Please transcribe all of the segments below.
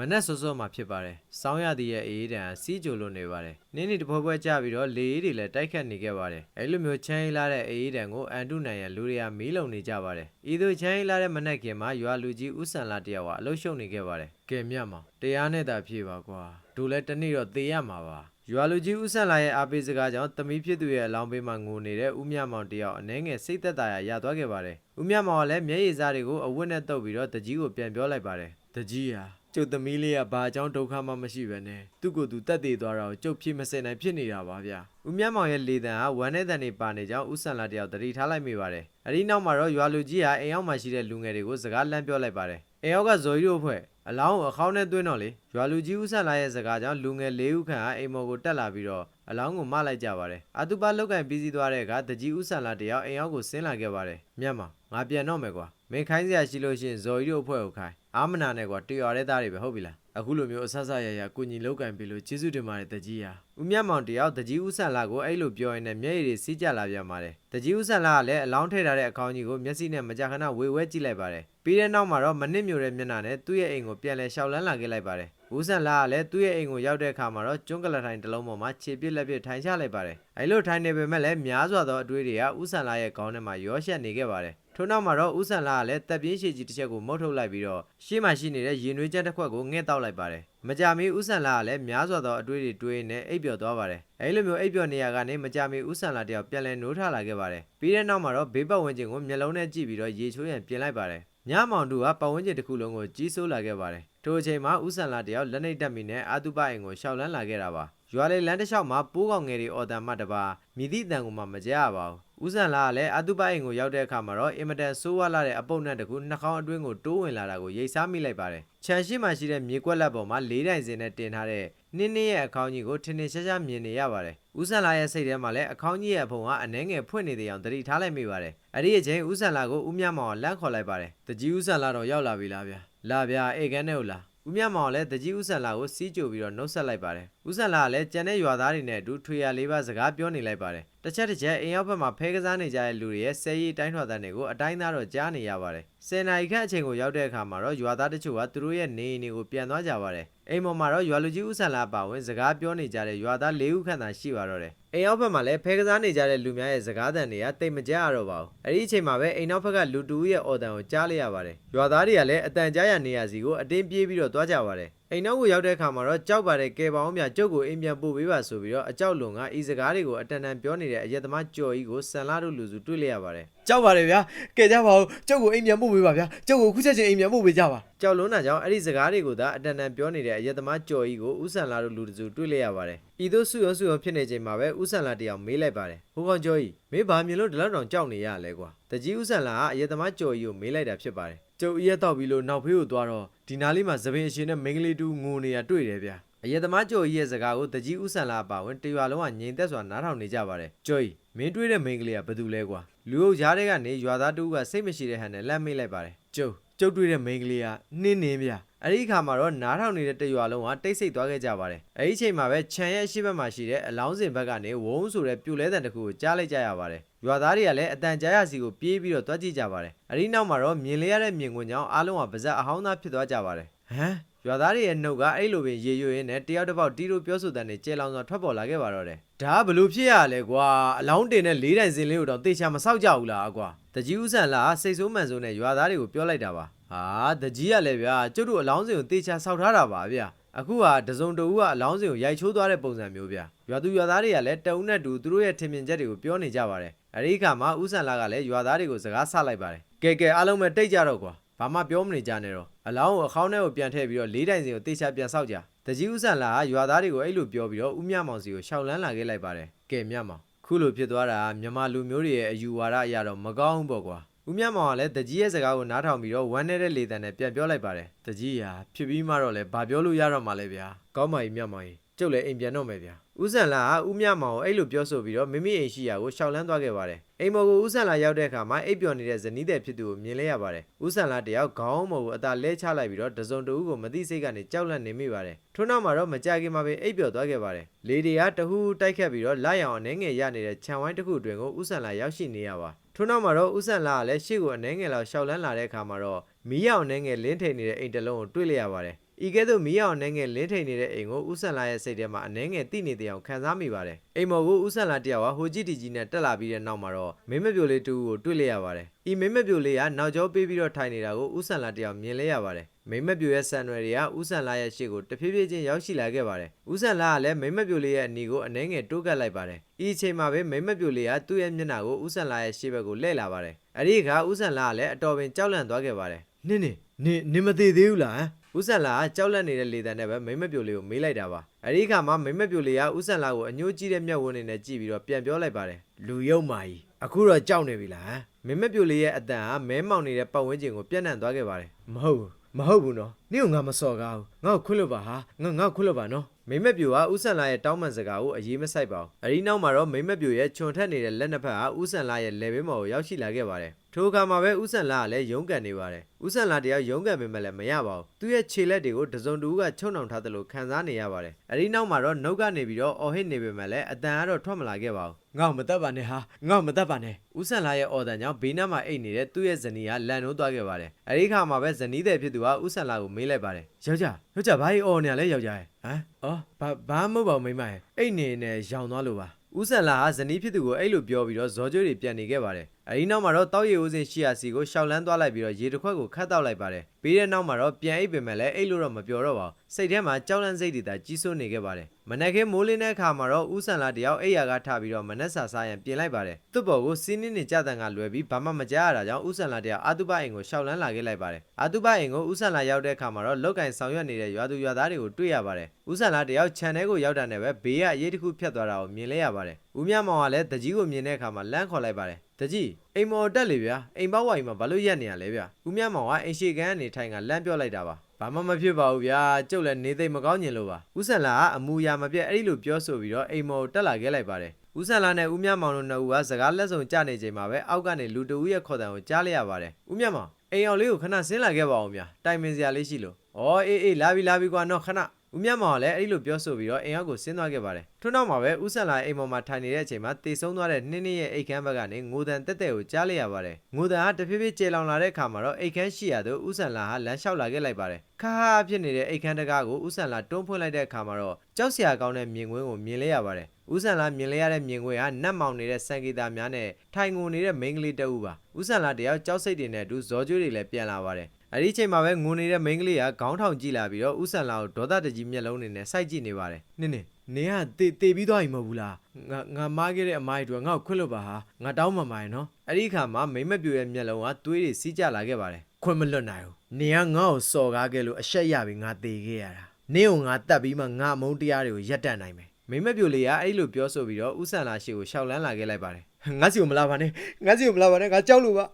မနက်စောစောမှဖြစ်ပါတယ်။စောင်းရသည်ရဲ့အေးအေးတန်စီးကြိုလို့နေပါတယ်။နင်းနီတဖွဲဖွဲကြပြီးတော့လေအေးတွေလည်းတိုက်ခတ်နေခဲ့ပါတယ်။အဲလိုမျိုးချမ်းအေးလာတဲ့အေးအေးတန်ကိုအန်တုနိုင်ရန်လူတွေကမီးလုံနေကြပါတယ်။ဤသို့ချမ်းအေးလာတဲ့မနက်ကင်မှာရွာလူကြီးဦးဆန်လာတယောက်ကအလုရှုံနေခဲ့ပါတယ်။ကဲမြတ်မောင်တရားနဲ့သာဖြေပါကွာ။တို့လည်းတနေ့တော့သေရမှာပါ။ရွာလူကြီးဦးဆန်လာရဲ့အားပေးစကားကြောင့်သမီးဖြစ်သူရဲ့အလောင်းပေးမှာငိုနေတဲ့ဦးမြမောင်တယောက်အနှဲငယ်စိတ်သက်သာရာရသွားခဲ့ပါတယ်။ဦးမြမောင်ကလည်းမျက်ရည်စားတွေကိုအဝတ်နဲ့တုပ်ပြီးတော့တကြီးကိုပြန်ပြောလိုက်ပါတယ်။တကြီးဟာ ကျုပ်သမီးလေးကဘာအကြောင်းဒုက္ခမှမရှိပဲနဲ့သူ့ကိုယ်သူတက်တည်သွားတာကိုကျုပ်ဖြစ်မစင်နိုင်ဖြစ်နေတာပါဗျာ။ဦးမြမောင်ရဲ့လေတံဟာဝမ်းနဲ့တန်နေပါနေကြောင်းဦးဆန်လာတယောက်တတိထားလိုက်မိပါတယ်။အဲဒီနောက်မှာတော့ရွာလူကြီးဟာအိမ်ရောက်မှရှိတဲ့လူငယ်တွေကိုစကားလမ်းပြောလိုက်ပါတယ်။အိမ်ရောက်ကဇော်ကြီးတို့အဖွဲ့အလောင်းကိုအခေါင်းနဲ့သွင်းတော့လေရွာလူကြီးဦးဆန်လာရဲ့စကားကြောင့်လူငယ်၄ဦးခန့်ဟာအိမ်မော်ကိုတက်လာပြီးတော့အလောင်းကိုမလိုက်ကြပါတယ်အတူပါလောက်ကင်ပြီးစီးသွားတဲ့အခါတကြီးဦးဆန်လာတယောက်အိမ်ရောက်ကိုဆင်းလာခဲ့ပါတယ်မြတ်မောင်ငါပြန်တော့မယ်ကွာမင်းခိုင်းစရာရှိလို့ရှိရင်ဇော်ကြီးတို့အဖွဲ့ကိုခိုင်း အာမနာနဲ့ကွာတရွာတဲ့သားတွေပဲဟုတ်ပြီလားအခုလိုမျိုးအဆဆရရကုညီလောက်ကင်ပြီးလို့ကျေးဇူးတင်ပါတယ်တကြီးဟာဦးမြတ်မောင်တယောက်တကြီးဦးဆန်လာကိုအဲ့လိုပြောရင်လည်းမျက်ရည်တွေစီးကြလာပြန်ပါတယ်တကြီးဦးဆန်လာကလည်းအလောင်းထည့်ထားတဲ့အခေါင်းကြီးကိုမျက်စိနဲ့မကြာခဏဝေဝဲကြည့်လိုက်ပါတယ်ပြီးတဲ့နောက်မှာတော့မနစ်မြို့တဲ့မျက်နှာနဲ့သူ့ရဲ့အိမ်ကိုပြန်လဲရှောက်လန်းလာခဲ့လိုက်ပါတယ်ဦးဆန်လာကလည်းသူ့ရဲ့အိမ်ကိုရောက်တဲ့အခါမှာတော့ကျွန်းကလထိုင်တစ်လုံးပေါ်မှာခြေပစ်လက်ပစ်ထိုင်ချလိုက်ပါတယ်အဲ့လိုထိုင်နေပေမဲ့လည်းများစွာသောအတွေးတွေကဦးဆန်လာရဲ့ခေါင်းထဲမှာရောရှက်နေခဲ့ပါတယ် ထို့နောက်မှာတော့ဦးဆန်လာကလည်းတပ်ပြင်းရှည်ကြီးတစ်ချက်ကိုမုတ်ထုတ်လိုက်ပြီးတော့ရှေ့မှာရှိနေတဲ့ရင်နွေးချက်တစ်ခွက်ကိုငှက်တောက်လိုက်ပါတယ်မကြမီဦးဆန်လာကလည်းများစွာသောအတွေးတွေတွေးနေအိပ်ပျော်သွားပါတယ်အဲ့လိုမျိုးအိပ်ပျော်နေရကနေမကြမီဦးဆန်လာတယောက်ပြန်လဲနိုးထလာခဲ့ပါတယ်ပြီးတဲ့နောက်မှာတော့ဘေးပတ်ဝန်းကျင်ကိုမျက်လုံးနဲ့ကြည့်ပြီးတော့ရေချိုးရန်ပြင်လိုက်ပါတယ်ညမောင်တို့ကပတ်ဝန်းကျင်တစ်ခုလုံးကိုကြီးစိုးလာခဲ့ပါတယ်ထိုအချိန်မှာဦးဆန်လာတယောက်လက်နှိပ်တက်မိနဲ့အာတုပအိမ်ကိုရှောက်လန်းလာခဲ့တာပါ ရွာလေလမ်းတစ်လျှောက်မှာပိုးကောင်ငယ်တွေအော်တန်မှတပါမြည်သည့်တန်ကိုမှမကြရပါဘူးဦးဆန်လာကလည်းအတုပအိမ်ကိုရောက်တဲ့အခါမှာတော့အင်မတန်ဆိုးဝါးလာတဲ့အပုပ်နဲ့တကူနှာခေါင်းအတွင်းကိုတိုးဝင်လာတာကိုရိတ်စားမိလိုက်ပါတယ်။ခြံရှိမှရှိတဲ့မြေကွက်လက်ပေါ်မှာလေးတိုင်စင်နဲ့တင်ထားတဲ့နင်းနင်းရဲ့အခေါင်းကြီးကိုထင်ထင်ရှားရှားမြင်နေရပါတယ်။ဦးဆန်လာရဲ့စိတ်ထဲမှာလည်းအခေါင်းကြီးရဲ့အဖုံကအနှဲငယ်ဖွင့်နေတဲ့အောင်သတိထားလိုက်မိပါတယ်။အဲ့ဒီအချိန်ဦးဆန်လာကိုဦးမြမောင်ကလမ်းခေါ်လိုက်ပါတယ်။တကြီးဦးဆန်လာတော့ရောက်လာပြီလားဗျာ။လာဗျာအေကန်းနဲ့ဟုတ်လား။ ဦးမြမောင်လည်းတကြီးဦးဆန်လာကိုစီးကြိုပြီးတော့နှုတ်ဆက်လိုက်ပါတယ်။ဦးဆန်လာကလည်းကြံတဲ့ရွာသားတွေနဲ့အတူထွေရလေးပါစကားပြောနေလိုက်ပါတယ်။တစ်ချက်တစ်ချက်အိမ်ရောက်ဘက်မှာဖဲကစားနေကြတဲ့လူတွေရဲ့ဆဲရီတိုင်းထွာတဲ့တွေကိုအတိုင်းသားတော့ကြားနေရပါတယ်။ဆယ်နာရီခန့်အချိန်ကိုရောက်တဲ့အခါမှာတော့ရွာသားတချို့ကသူတို့ရဲ့နေအိမ်တွေကိုပြန်သွားကြပါတယ်။အိမ်ပေါ်မှာတော့ရွာလူကြီးဦးဆန်လာပါဝင်စကားပြောနေကြတဲ့ရွာသား၄ဦးခန့်သာရှိပါတော့တယ်။ အိမ်ရောက်ဘက်မှာလည်းဖဲကစားနေကြတဲ့လူများရဲ့စကားသံတွေကတိတ်မကြရတော့ပါဘူး။အဲ့ဒီအချိန်မှာပဲအိမ်နောက်ဘက်ကလူတူဦးရဲ့အော်တန်ကိုကြားလိုက်ရပါတယ်။ရွာသားတွေကလည်းအတန်ကြားရနေရစီကိုအတင်းပြေးပြီးတော့သွားကြပါတယ်။ အိမ်နောက်ကိုရောက်တဲ့အခါမှာတော့ကြောက်ပါတဲ့ကဲပေါင်းမြကျုပ်ကိုအိမ်ပြန်ပို့ပေးပါဆိုပြီးတော့အကြောက်လွန်ကဤစကားတွေကိုအတန်တန်ပြောနေတဲ့အရက်သမားကြော်ကြီးကိုဆန်လာတို့လူစုတွေ့လိုက်ရပါတယ်။ကြောက်ပါတယ်ဗျာ။ကဲကြပါဦးကျုပ်ကိုအိမ်ပြန်ပို့ပေးပါဗျာ။ကျုပ်ကိုခုချက်ချင်းအိမ်ပြန်ပို့ပေးကြပါ။ကြောက်လွန်းတာကြောင့်အဲ့ဒီစကားတွေကိုသာအတန်တန်ပြောနေတဲ့အရက်သမားကြော်ကြီးကိုဦးဆန်လာတို့လူစုတွေ့လိုက်ရပါတယ်။ဤသို့စုရုံစုရုံဖြစ်နေချိန်မှာပဲဦးဆန်လာတယောက်မေးလိုက်ပါတယ်။ဟိုကောင်ကြော်ကြီးမင်းဘာမြင်လို့ဒီလောက်တောင်ကြောက်နေရလဲကွာ။တကြီးဦးဆန်လာကအရက်သမားကြော်ကြီးကိုမေးလိုက်တာဖြစ်ပါတယ်။ ကျုပ်ရက်တော့ပြီးလို့နောက်ဖေးကိုသွားတော့ဒီနားလေးမှာသပင်အရှင်နဲ့မိန်းကလေးတူငိုနေရတွေ့တယ်ဗျာ။အရက်သမားကြော်ကြီးရဲ့စကားကိုတကြီးဦးဆန်လာပါဝင်တရွာလုံးကငြိမ်သက်စွာနားထောင်နေကြပါတယ်။ကြော်ကြီးမင်းတွေ့တဲ့မိန်းကလေးကဘယ်သူလဲကွာ။လူအုပ်ကြားထဲကနေရွာသားတူကစိတ်မရှိတဲ့ဟန်နဲ့လက်မေးလိုက်ပါတယ်။ကျုပ်ကျုပ်တွေ့တဲ့မိန်းကလေးကနှင်းနေဗျာ။ အဲ့ဒီအခါမှာတော့နားထောင်နေတဲ့တရွာလုံးကတိတ်ဆိတ်သွားခဲ့ကြပါတယ်။အဲ့ဒီအချိန်မှာပဲခြံရဲ့အရှိဘက်မှာရှိတဲ့အလောင်းစင်ဘက်ကနေဝုန်းဆိုတဲ့ပြိုလဲတံတစ်ခုကိုကြားလိုက်ကြရပါတယ်။ရွာသားတွေကလည်းအတန်ကြားရစီကိုပြေးပြီးတော့တွားကြည့်ကြပါတယ်။အဲ့ဒီနောက်မှာတော့မြင်လေရတဲ့မြင်ကွင်းကြောင့်အားလုံးကပါဇက်အဟောင်းသားဖြစ်သွားကြပါတယ်။ဟမ် ရွာသားတွေရဲ့နှုတ်ကအဲ့လိုပင်ရေရွရင်းနဲ့တယောက်တစ်ပေါက်တီးလို့ပြောဆိုတဲ့နေကျဲလောင်စွာထွက်ပေါ်လာခဲ့ပါတော့တယ်။ဒါကဘလို့ဖြစ်ရလဲကွာအလောင်းတင်တဲ့လေးတိုင်စင်လေးကိုတော့တေချာမဆောက်ကြဘူးလားကွာ။တကြီးဦးဆန်လာစိတ်ဆိုးမှန်ဆိုးနဲ့ရွာသားတွေကိုပြောလိုက်တာပါ။ဟာတကြီးကလည်းဗျာကျုပ်တို့အလောင်းစင်ကိုတေချာဆောက်ထားတာပါဗျာ။အခုဟာတစုံတဦးကအလောင်းစင်ကိုရိုက်ချိုးသွားတဲ့ပုံစံမျိုးဗျာ။ရွာသူရွာသားတွေကလည်းတအုံနဲ့တူသူတို့ရဲ့ထင်မြင်ချက်တွေကိုပြောနေကြပါတယ်။အဲဒီအခါမှာဦးဆန်လာကလည်းရွာသားတွေကိုစကားဆလိုက်ပါတယ်။ကဲကဲအားလုံးပဲတိတ်ကြတော့ကွာ။ ဘာမှပြောမနေကြနဲ့တော့အလောင်းကိုအခေါင်းထဲကိုပြန်ထည့်ပြီးတော့လေးတိုင်စင်ကိုတေချာပြန်ဆောက်ကြ။တကြီးဦးဆန်လာကရွာသားတွေကိုအဲ့လိုပြောပြီးတော့ဦးမြမောင်စီကိုရှောက်လန်းလာခဲ့လိုက်ပါတယ်။ကဲမြမောင်ခုလိုဖြစ်သွားတာမြန်မာလူမျိုးတွေရဲ့အယူဝါဒအရတော့မကောင်းဘူးပေါ့ကွာ။ဦးမြမောင်ကလည်းတကြီးရဲ့စကားကိုနားထောင်ပြီးတော့ဝမ်းနေတဲ့လေတံနဲ့ပြန်ပြောလိုက်ပါတယ်။တကြီးဟာဖြစ်ပြီးမှတော့လေဘာပြောလို့ရတော့မှလဲဗျာ။ကောင်းပါပြီမြမောင်ကြီး ကျုပ်လည်းအိမ်ပြန်တော့မယ်ဗျာ။ဦးဆန်လာကဦးမြမောင်ကိုအဲ့လိုပြောဆိုပြီးတော့မိမိအိမ်ရှိရာကိုရှောက်လန်းသွားခဲ့ပါတယ်။အိမ်မော်ကိုဦးဆန်လာရောက်တဲ့အခါမှာအိပ်ပျော်နေတဲ့ဇနီးတဲ့ဖြစ်သူကိုမြင်လဲရပါတယ်။ဦးဆန်လာတယောက်ခေါင်းမော်ကိုအသာလဲချလိုက်ပြီးတော့တစုံတဦးကိုမသိစိတ်ကနေကြောက်လန့်နေမိပါတယ်။ထို့နောက်မှာတော့မကြခင်မှာပဲအိပ်ပျော်သွားခဲ့ပါတယ်။လေတွေကတဟူးတိုက်ခတ်ပြီးတော့လာရောင်အနေငယ်ရနေတဲ့ခြံဝိုင်းတစ်ခုအတွင်းကိုဦးဆန်လာရောက်ရှိနေရပါ။ထို့နောက်မှာတော့ဦးဆန်လာကလည်းရှေ့ကိုအနေငယ်လောက်ရှောက်လန်းလာတဲ့အခါမှာတော့မီးရောင်အနေငယ်လင်းထိန်နေတဲ့အိမ်တစ်လုံးကိုတွေ့လိုက်ရပါတယ်။ ဤကဲ့သို့မီးအောင်အနေငယ်လင်းထိန်နေတဲ့အိမ်ကိုဦးဆန်လာရဲ့စိတ်ထဲမှာအနေငယ်တိနေတဲ့အောင်ခံစားမိပါတယ်အိမ်မော်ကိုဦးဆန်လာတယောက်ကဟိုကြည့်တီကြီးနဲ့တက်လာပြီးတဲ့နောက်မှာတော့မင်းမပြိုလေးတူကိုတွေ့လိုက်ရပါတယ်ဤမင်းမပြိုလေးကနောက်ကျောပေးပြီးတော့ထိုင်နေတာကိုဦးဆန်လာတယောက်မြင်လဲရပါတယ်မိမ့်မပြိုရဲ့ဆန်ရွယ်တွေကဦးဆန်လာရဲ့ရှေ့ကိုတဖြည်းဖြည်းချင်းရောက်ရှိလာခဲ့ပါတယ်။ဦးဆန်လာကလည်းမိမ့်မပြိုလေးရဲ့အနီကိုအနှဲငယ်တိုးကပ်လိုက်ပါတယ်။ဤအချိန်မှာပဲမိမ့်မပြိုလေးကသူ့ရဲ့မျက်နှာကိုဦးဆန်လာရဲ့ရှေ့ဘက်ကိုလှည့်လာပါတယ်။အဲဒီအခါဦးဆန်လာကလည်းအတော်ပင်ကြောက်လန့်သွားခဲ့ပါတယ်။နင်းနေနင်းနင်းမသေးသေးဘူးလားဟမ် ဦးဆန်လာကကြောက်လန့်နေတဲ့လေတံနဲ့ပဲမိမ့်မပြိုလေးကိုမေးလိုက်တာပါ။အဲဒီအခါမှာမိမ့်မပြိုလေးကဦးဆန်လာကိုအညှိုးကြီးတဲ့မျက်ဝန်းနေနဲ့ကြည့်ပြီးတော့ပြန်ပြောလိုက်ပါတယ်။လူယုံမာကြီးအခုတော့ကြောက်နေပြီလားဟမ်မိမ့်မပြိုလေးရဲ့အတန်ဟာမဲမောင်နေတဲ့ပတ်ဝန်းကျင်ကိုပြန့်နှံ့သွားခဲ့ပါတယ်။မဟုတ်ဘူးမဟုတ်ဘူးနော်နင့်ကငါမစော်ကားဘူးငါ့ကိုခွင့်လို့ပါဟာငါငါ့ကိုခွင့်လို့ပါနော်မိမက်ပြူကဥဆန်လာရဲ့တောင်းပန်စကားကိုအရေးမဆိုင်ပါဘူးအဒီနောက်မှာတော့မိမက်ပြူရဲ့ခြုံထက်နေတဲ့လက်နှစ်ဖက်ဟာဥဆန်လာရဲ့လေဘင်းမော်ကိုရောက်ရှိလာခဲ့ပါတယ်ထိုအခါမှာပဲဥဆန်လာကလည်းရုန်းကန်နေပါတယ်ဥဆန်လာတယောက်ရုန်းကန်ပေမဲ့လည်းမရပါဘူးသူ့ရဲ့ခြေလက်တွေကိုတစုံတူကချုံနှောင်ထားသလိုခံစားနေရပါတယ်အဒီနောက်မှာတော့နှုတ်ကနေပြီးတော့အော်ဟစ်နေပေမဲ့လည်းအတန်ကတော့ထွက်မလာခဲ့ပါဘူးငါ့ကိုမတတ်ပါနဲ့ဟာငါ့ကိုမတတ်ပါနဲ့ဥဆန်လာရဲ့အော်တန်ကြောင့်ဘေးနားမှာအိတ်နေတဲ့သူ့ရဲ့ဇနီးကလန်နိုးသွားခဲ့ပါတယ်အဲဒီခါမှာပဲဇနီးတဲ့ဖြစ်သူကဥဆန်လာကိုမေးလိုက်ပါတယ်ယောက်ျားယောက်ျားဘာကြီးအော်နေရလဲယောက်ျားရဲ့ဟမ်အော်ဘာဘာမှမဟုတ်ပါဘူးမိန်းမရဲ့အိတ်နေနဲ့ရောင်သွားလို့ပါ ဦးဆန်လာဟာဇနီးဖြစ်သူကိုအဲ့လိုပြောပြီးတော့ဇော်ကျွေးတွေပြန်နေခဲ့ပါတယ်။အဲဒီနောက်မှာတော့တောက်ရည်ဦးစင်ရှိရာစီကိုရှောက်လန်းသွားလိုက်ပြီးတော့ရေတစ်ခွက်ကိုခတ်တောက်လိုက်ပါတယ်။ပြီးတဲ့နောက်မှာတော့ပြန်အိပ်ပင်မဲ့လည်းအဲ့လိုတော့မပြောတော့ပါဘူး။စိတ်ထဲမှာကြောက်လန့်စိတ်တွေသာကြီးစိုးနေခဲ့ပါတယ်။ မနက်ခင်းမိုးလင်းတဲ့အခါမှာတော့ဦးဆန်လာတယောက်အိယာကထပြီးတော့မနက်စာစားရန်ပြင်လိုက်ပါတယ်။သူ့ဘော်ကိုစီးနင်းနေကြတဲ့ကလွယ်ပြီးဘာမှမကြားရတာကြောင့်ဦးဆန်လာတယောက်အာတုပအိမ်ကိုရှောက်လန်းလာခဲ့လိုက်ပါတယ်။အာတုပအိမ်ကိုဦးဆန်လာရောက်တဲ့အခါမှာတော့လောက်ကင်ဆောင်ရွက်နေတဲ့ရွာသူရွာသားတွေကိုတွေ့ရပါတယ်။ဦးဆန်လာတယောက်ခြံထဲကိုရောက်တာနဲ့ပဲဘေးကအရေးတစ်ခုဖြတ်သွားတာကိုမြင်လဲရပါတယ်။ဦးမြမောင်ကလည်းတကြီးကိုမြင်တဲ့အခါမှာလမ်းခေါ်လိုက်ပါတယ်။တကြီးအိမ်မော်တက်လေဗျာအိမ်ပေါက်ဝိုင်မှာဘာလို့ရက်နေရလဲဗျာဦးမြမောင်ကအိမ်ရှိကန်းကနေထိုင်ကလမ်းပြောလိုက်တာပါ ဘာမှမဖြစ်ပါဘူးဗျာကျုပ်လည်းနေသိမ့်မကောင်းညင်လို့ပါဦးဆန်လာကအမူအရာမပြတ်အဲ့ဒီလိုပြောဆိုပြီးတော့အိမ်မော်တက်လာခဲ့လိုက်ပါတယ်ဦးဆန်လာနဲ့ဦးမြမောင်တို့နှစ်ဦးကစကားလက်ဆောင်ကြနေချိန်မှာပဲအောက်ကနေလူတဦးရဲ့ခေါ်တံကိုကြားလိုက်ရပါတယ်ဦးမြမောင်အိမ်အောင်လေးကိုခဏဆင်းလာခဲ့ပါအောင်ဗျာတိုင်ပင်စရာလေးရှိလို့ဩအေးအေးလာပြီလာပြီကွာနော်ခဏ ဦးမြတ်မောင်ကလည်းအဲ့ဒီလိုပြောဆိုပြီးတော့အိမ်အောက်ကိုဆင်းသွားခဲ့ပါတယ်။ထို့နောက်မှာပဲဦးဆန်လာအိမ်ပေါ်မှာထိုင်နေတဲ့အချိန်မှာတေဆုံးသွားတဲ့နှင်းနှင်းရဲ့အိတ်ခမ်းဘက်ကနေငိုတန်တက်တက်ကိုကြားလိုက်ရပါတယ်။ငိုတန်ကတဖြည်းဖြည်းကျေလောင်လာတဲ့အခါမှာတော့အိတ်ခမ်းရှိရသူဦးဆန်လာဟာလမ်းလျှောက်လာခဲ့လိုက်ပါတယ်။ခါဟာဖြစ်နေတဲ့အိတ်ခမ်းတကားကိုဦးဆန်လာတွန်းဖွင့်လိုက်တဲ့အခါမှာတော့ကြောက်စရာကောင်းတဲ့မြင်ကွင်းကိုမြင်လဲရပါတယ်။ဦးဆန်လာမြင်လဲရတဲ့မြင်ကွင်းဟာနတ်မောင်နေတဲ့စံကေတာများနဲ့ထိုင်ငုံနေတဲ့မိန်းကလေးတအူပါ။ဦးဆန်လာတယောက်ကြောက်စိတ်တွေနဲ့အတူဇော်ကျွေးတွေလည်းပြန်လာပါတယ်။ အဲ့ဒီချိန်မှာပဲငိုနေတဲ့မိန်းကလေးကခေါင်းထောင်ကြည့်လာပြီးတော့ဥဆန်လာကိုဒေါသတကြီးမျက်လုံးနဲ့နဲ့စိုက်ကြည့်နေပါတယ်နင်းနင်းနေကတေတေပြီးသွားပြီမဟုတ်ဘူးလားငါငါမားခဲ့တဲ့အမိုင်းတို့ငါ့ကိုခွင့်လို့ပါဟာငါတောင်းမှမိုင်းနော်အဲ့ဒီအခါမှာမိမ့်မပြူရဲ့မျက်လုံးကသွေးတွေစီးကျလာခဲ့ပါတယ်ခွင့်မလွတ်နိုင်ဘူးနေကငါ့ကိုစော်ကားခဲ့လို့အရှက်ရပြီးငါတေခဲ့ရတာနင်းကိုငါတတ်ပြီးမှငါအမုန်းတရားတွေကိုရပ်တန့်နိုင်မယ်မိမ့်မပြူလေးကအဲ့လိုပြောဆိုပြီးတော့ဥဆန်လာရှိကိုရှောက်လန်းလာခဲ့လိုက်ပါတယ်ငါစီကိုမလာပါနဲ့ငါစီကိုမလာပါနဲ့ငါကြောက်လို့ပါ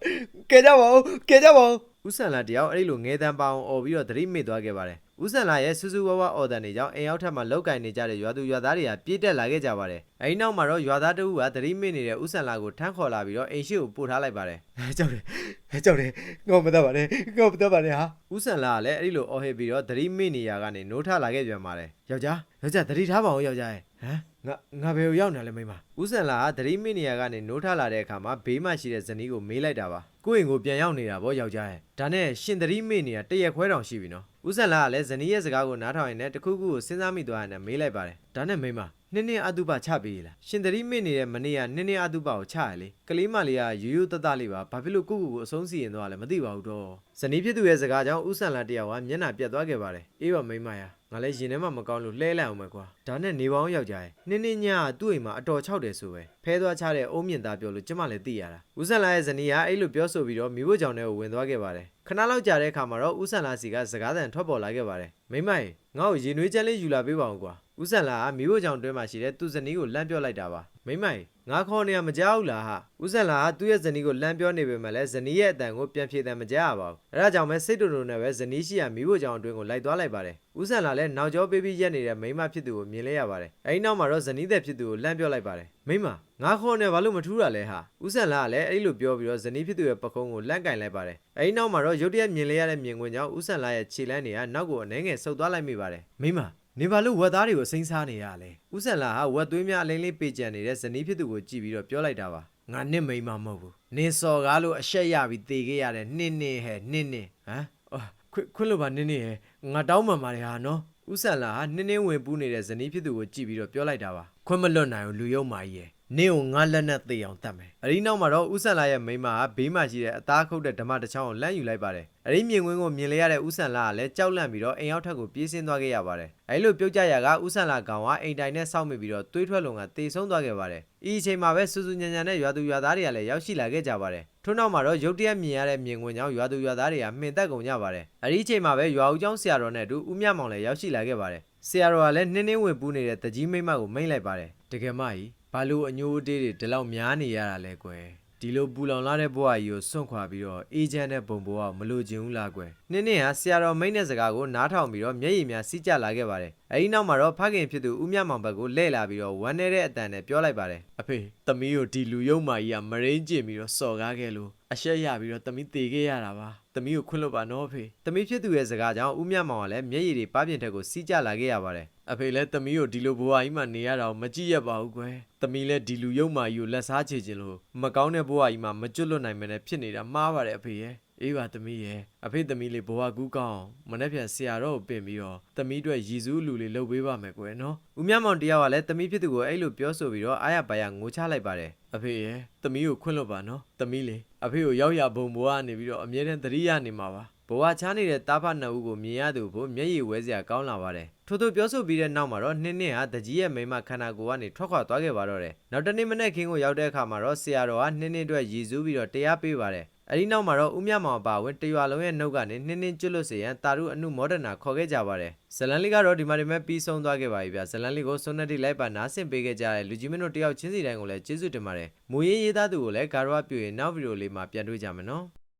ကဲကြပါဦးကဲကြပါဦး ဦးဆန်လာတယောက်အဲ့ဒီလိုငဲတန်းပအောင်អော်ပြီးတော့သတိမေ့သွားခဲ့ပါတယ်။ဦးဆန်လာရဲ့စူးစူးဝါးဝါအော်တန်တွေကြောင့်အိမ်ရောက်ထက်မှလောက်ကင်နေကြတဲ့ရွာသူရွာသားတွေကပြေးတက်လာခဲ့ကြပါတယ်။အဲဒီနောက်မှာတော့ရွာသားတဦးကသတိမေ့နေတဲ့ဦးဆန်လာကိုထမ်းခေါ်လာပြီးတော့အိမ်ရှိကိုပို့ထားလိုက်ပါတယ်။ကြောက်တယ်။ကြောက်တယ်။ငေါ့မတတ်ပါနဲ့။ငေါ့မတတ်ပါနဲ့ဟာ။ဦးဆန်လာကလည်းအဲ့ဒီလိုအော်ဟစ်ပြီးတော့သတိမေ့နေရကနေနိုးထလာခဲ့ပြန်ပါတယ်။ယောက်ျားယောက်ျားသတိထားပါဦးယောက်ျားရဲ့ ဟမ်ငါငါဘယ်ကိုရောက်နေလဲမိမဦးဆန်လာကသတိမိနေရကနေနိုးထလာတဲ့အခါမှာဘေးမှာရှိတဲ့ဇနီးကိုမေးလိုက်တာပါကိုယ့်အိမ်ကိုပြန်ရောက်နေတာဗောယောက်ျားရဲ့ဒါနဲ့ရှင်သတိမိနေရတရက်ခွဲတောင်ရှိပြီနော်ဦးဆန်လာကလည်းဇနီးရဲ့စကားကိုနားထောင်ရင်လည်းတခုခုကိုစဉ်းစားမိသွားရင်လည်းမေးလိုက်ပါတယ် ဒါနဲ့မိမနင်းနေအတုပချပေးလားရှင်သတိမိနေတဲ့မနေ့ကနင်းနေအတုပကိုချရလေကလေးမလေးကရိုးရိုးတတလေးပါဘာဖြစ်လို့ကိုယ့်ကိုယ်ကိုအဆုံးစီရင်သွားလဲမသိပါဘူးတော့ဇနီးဖြစ်သူရဲ့စကားကြောင့်ဦးဆန်လာတယောက်ကမျက်နှာပြတ်သွားခဲ့ပါတယ်အေးပါမိမရငါလည်းရင်ထဲမှာမကောင်းလို့လှဲလိုက်အောင်ပဲကွာဒါနဲ့နေပေါင်းယောက်ျားရဲ့နင်းနေညကသူ့အိမ်မှာအတော်ချောက်တယ်ဆိုပဲဖဲသွားချတဲ့အုံးမြင့်သားပြောလို့ကျမလည်းသိရတာဦးဆန်လာရဲ့ဇနီးကအဲ့လိုပြောဆိုပြီးတော့မိဖို့ကြောင့်လည်းဝင်သွားခဲ့ပါတယ်ခဏလောက်ကြာတဲ့အခါမှာတော့ဦးဆန်လာစီကစကားသံထွက်ပေါ်လာခဲ့ပါတယ်မိမရေငါ့ကိုရေနွေးချမ်းလေးယူလာပေးပါအောင်ကွာ ဦးဆန်လာကမိဖို့ကြောင့်တွဲမှာရှိတဲ့သူ့ဇနီးကိုလမ်းပြောလိုက်တာပါမိမရေငါခေါ်နေရမကြောက်ဘူးလားဟာဦးဆန်လာကသူ့ရဲ့ဇနီးကိုလမ်းပြောနေပေမဲ့လည်းဇနီးရဲ့အတန်ကိုပြန်ဖြေတယ်မကြရပါဘူးအဲဒါကြောင့်ပဲစိတ်တူတူနဲ့ပဲဇနီးရှိရမိဖို့ကြောင့်အတွင်းကိုလိုက်သွားလိုက်ပါတယ်ဦးဆန်လာလည်းနောက်ကျောပေးပြီးရက်နေတဲ့မိမဖြစ်သူကိုမြင်လဲရပါတယ်အဲဒီနောက်မှာတော့ဇနီးတဲ့ဖြစ်သူကိုလမ်းပြောလိုက်ပါတယ်မိမငါခေါ်နေဘာလို့မထူးတာလဲဟာဦးဆန်လာကလည်းအဲ့လိုပြောပြီးတော့ဇနီးဖြစ်သူရဲ့ပကုံးကိုလန့်ကင်လိုက်ပါတယ်အဲဒီနောက်မှာတော့ရုတ်တရက်မြင်လဲရတဲ့မြင်ကွင်းကြောင့်ဦးဆန်လာရဲ့ခြေလမ်းတွေကနောက်ကိုအနေငယ်ဆုပ်သွားလိုက်မိပါတယ်မိမ နေပါလို့ဝက်သားတွေကိုစိမ့်စားနေရလဲဦးဆန်လာဟာဝက်သွေးများအလိမ့်လေးပေကြံနေတဲ့ဇနီးဖြစ်သူကိုကြည့်ပြီးတော့ပြောလိုက်တာပါငါနစ်မိန်မမဟုတ်ဘူးနင်းစော်ကားလို့အရှက်ရပြီးတေခဲ့ရတဲ့နင်းနင်းဟဲ့နင်းနင်းဟမ်အော်ခွခွလို့ပါနင်းနေရယ်ငါတောင်းပန်ပါတယ်ဟာနော်ဥဆန်လာဟာနင်းနေဝင်ပူးနေတဲ့ဇနီးဖြစ်သူကိုကြည့်ပြီးတော့ပြောလိုက်တာပါခွင့်မလွတ်နိုင်ဘူးလူယုံမာကြီးရယ် နင်းကိုငါလက်နဲ့သေအောင်တတ်မယ်အဒီနောက်မှာတော့ဥဆန်လာရဲ့မိန်းမကဘေးမှာရှိတဲ့အသားခုတ်တဲ့ဓမ္မတစ်ချောင်းကိုလမ်းယူလိုက်ပါတယ်အဒီမြင်ကွင်းကိုမြင်လေရတဲ့ဥဆန်လာကလည်းကြောက်လန့်ပြီးတော့အိမ်ရောက်ထက်ကိုပြေးဆင်းသွားခဲ့ရပါတယ်အဲလိုပြုတ်ကြရကဥဆန်လာကောင်ကအိမ်တိုင်နဲ့စောင့်မိပြီးတော့တွေးထွက်လုံကတေဆုံးသွားခဲ့ပါတယ်ဤအချိန်မှာပဲစူးစူးညံညံနဲ့ရွာသူရွာသားတွေကလည်းရောက်ရှိလာခဲ့ကြပါတယ်ထို့နောက်မှာတော့ရုတ်တရက်မြင်ရတဲ့မြင်ကွင်းကြောင့်ရွာသူရွာသားတွေကမှင်သက်ကုန်ကြပါတယ်အဲဒီအချိန်မှာပဲရွာဦးကျောင်းဆရာတော်နဲ့အတူဦးမြမောင်လည်းရောက်ရှိလာခဲ့ပါတယ်ဆရာတော်ကလည်းနှင်းနှင်းဝင်ပူးနေတဲ့တကြီးမိမ့်မကိုမိန့်လိုက်ပါတယ်တကယ်မကြီး ဘာလို့အညိုးအတေးတွေဒီလောက်များနေရတာလဲကွယ်ဒီလိုပူလောင်လာတဲ့ဘဝကြီးကိုစွန့်ခွာပြီးတော့အေဂျင့်တဲ့ပုံပေါ်ကမလို့ခြင်းဘူးလားကွယ်နှင်းနှင်းဟာဆရာတော်မိန့်တဲ့စကားကိုနားထောင်ပြီးတော့မျက်ရည်များစီးကျလာခဲ့ပါတယ်အဲဒီနောက်မှာတော့ဖခင်ဖြစ်သူဦးမြမောင်ဘက်ကိုလှည့်လာပြီးတော့ဝမ်းနေတဲ့အတန်နဲ့ပြောလိုက်ပါတယ်အဖေသမီးကိုဒီလူယုံမာကြီးကမရင်းကျင်ပြီးတော့စော်ကားခဲ့လို့အရှက်ရပြီးတော့သမီးတေခဲ့ရတာပါသမီးကိုခွင့်လွတ်ပါနော်အဖေသမီးဖြစ်သူရဲ့စကားကြောင့်ဦးမြမောင်ကလည်းမျက်ရည်တွေပပပြင်ထက်ကိုစီးကျလာခဲ့ရပါတယ် အဖေလည်းသမီးကိုဒီလိုဘဝကြီးမှာနေရတာကိုမကြည့်ရပါဘူးကွယ်သမီးလည်းဒီလူယုံမာကြီးကိုလက်စားချေခြင်းလို့မကောင်းတဲ့ဘဝကြီးမှာမကျွတ်လွတ်နိုင်မနဲ့ဖြစ်နေတာမှားပါတယ်အဖေရဲ့အေးပါသမီးရဲ့အဖေသမီးလေးဘဝကူးကောင်းအောင်မနေ့ပြန်ဆရာတော်ကိုပင်ပြီးတော့သမီးအတွက်ရည်စူးလူလေးလုပ်ပေးပါမယ်ကွယ်နော်ဦးမြမောင်တယောက်ကလည်းသမီးဖြစ်သူကိုအဲ့လိုပြောဆိုပြီးတော့အားရပါရငိုချလိုက်ပါတယ်အဖေရဲ့သမီးကိုခွင့်လွတ်ပါနော်သမီးလေးအဖေကိုရောက်ရဘုံဘဝကနေပြီးတော့အမြဲတမ်းသတိရနေမှာပါဘဝချားနေတဲ့တားဖနှစ်ဦးကိုမြင်ရသူကိုမျက်ရည်ဝဲစရာကောင်းလာပါတယ် ထို့သူပြောဆိုပြီးတဲ့နောက်မှာတော့နှင်းနှင်းဟာတကြီးရဲ့မိန်းမခန္ဓာကိုယ်ကနေထွက်ခွာသွားခဲ့ပါတော့တယ်နောက်တနေ့မနေ့ခင်းကိုရောက်တဲ့အခါမှာတော့ဆရာတော်ကနှင်းနှင်းအတွက်ရည်စူးပြီးတော့တရားပေးပါတယ်အဲဒီနောက်မှာတော့ဦးမြမောင်အပါဝင်တရွာလုံးရဲ့နှုတ်ကနေနှင်းနှင်းကျွတ်လွတ်စေရန်တာရုအနုမောဒနာခေါ်ခဲ့ကြပါတယ်ဇလန်လေးကတော့ဒီမှာဒီမဲ့ပြီးဆုံးသွားခဲ့ပါပြီဗျဇလန်လေးကိုစွန်းနေတိလိုက်ပါနားဆင်ပေးခဲ့ကြတဲ့လူကြီးမင်းတို့တယောက်ချင်းစီတိုင်းကိုလည်းကျေးဇူးတင်ပါတယ်မူရင်းရေးသားသူကိုလည်းဂါရဝပြုရင်နောက်ဗီဒီယိုလေးမှာပြန်တွေ့ကြမယ်နော်